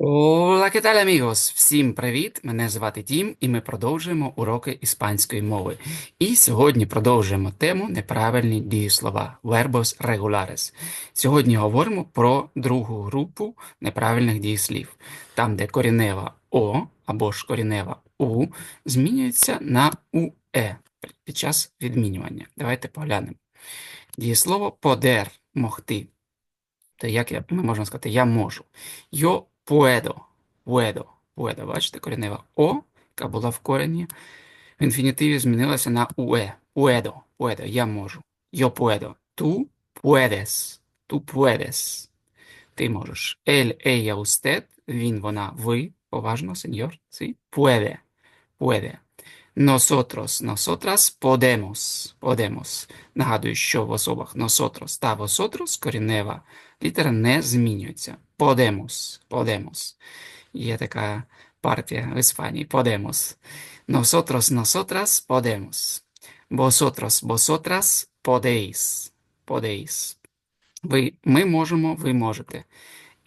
Hola, ¿qué tal, amigos? Всім привіт! Мене звати Тім, і ми продовжуємо уроки іспанської мови. І сьогодні продовжуємо тему неправильні дієслова verbos regulares. Сьогодні говоримо про другу групу неправильних дієслів, там, де корінева о або ж корінева у змінюється на уе під час відмінювання. Давайте поглянемо. Дієслово подер могти. То як я- ми можемо сказати я можу. Yo puedo, puedo, puedo. Бачите, коренева О, яка була в корені, в інфінітиві змінилася на уе. Puedo, puedo, я можу. Yo puedo. Tú puedes, tú puedes. Ти можеш. Él, ella, usted, він, вона, ви, поважно, сеньор, sí? Puede, puede. Nosotros, nosotras podemos, podemos. Нагадую, що в особах nosotros та vosotros корінева літера не змінюється. Podemos, podemos. Є така партія в Іспанії. Podemos. Nosotros, nosotras podemos. Vosotros, vosotras podéis. Podéis. Ви, ми можемо, ви можете.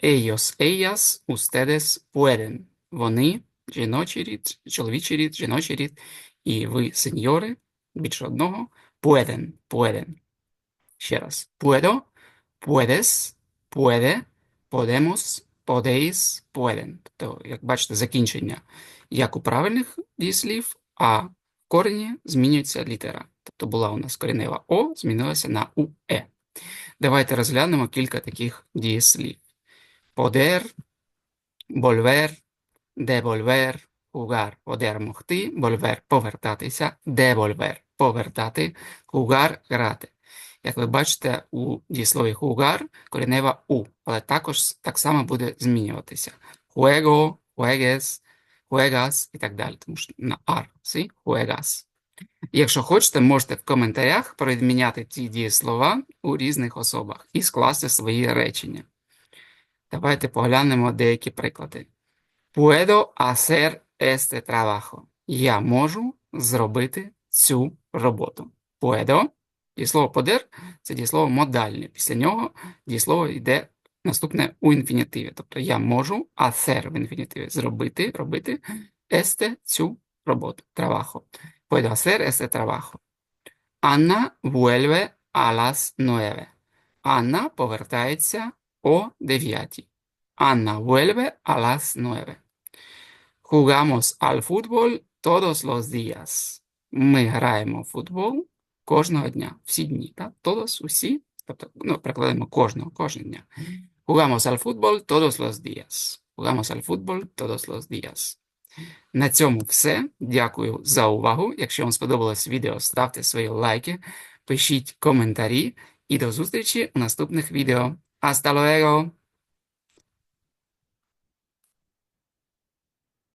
Ellos, ellas, ustedes pueden. Вони, жіночий рід, чоловічий рід, жіночий рід. І ви, сеньори, більше одного, pueden, pueden. Ще раз. Puedo, puedes, puede, podemos, podéis, pueden. Тобто, як бачите, закінчення як у правильних дієслів, а в корені змінюється літера. Тобто була у нас коренева О, змінилася на УЕ. Давайте розглянемо кілька таких дієслів. Poder, volver, devolver, jugar, poder могти, volver повертатися, devolver повертати, jugar грати. Як ви бачите, у дієслові jugar коренева у, але також так само буде змінюватися. Juego, juegues, juegas і так далі, тому що на ар, sí? juegas. Якщо хочете, можете в коментарях провідміняти ці дієслова у різних особах і скласти свої речення. Давайте поглянемо деякі приклади. Puedo hacer este trabajo. Я можу зробити цю роботу. Puedo. Дієслово poder – це дієслово модальне. Після нього дієслово йде наступне у інфінітиві. Тобто я можу hacer в інфінітиві зробити, робити este цю роботу. Trabajo. Puedo hacer este trabajo. Анна vuelve a las nueve. Анна повертається о 9. Анна vuelve a las nueve. Jugamos al fútbol todos los días. Ми граємо в футбол кожного дня, всі дні, так? Todos, усі, тобто, ну, перекладаємо кожного, кожного дня. Jugamos al fútbol todos los días. Jugamos al fútbol todos los días. На цьому все. Дякую за увагу. Якщо вам сподобалось відео, ставте свої лайки, пишіть коментарі і до зустрічі у наступних відео. Hasta luego!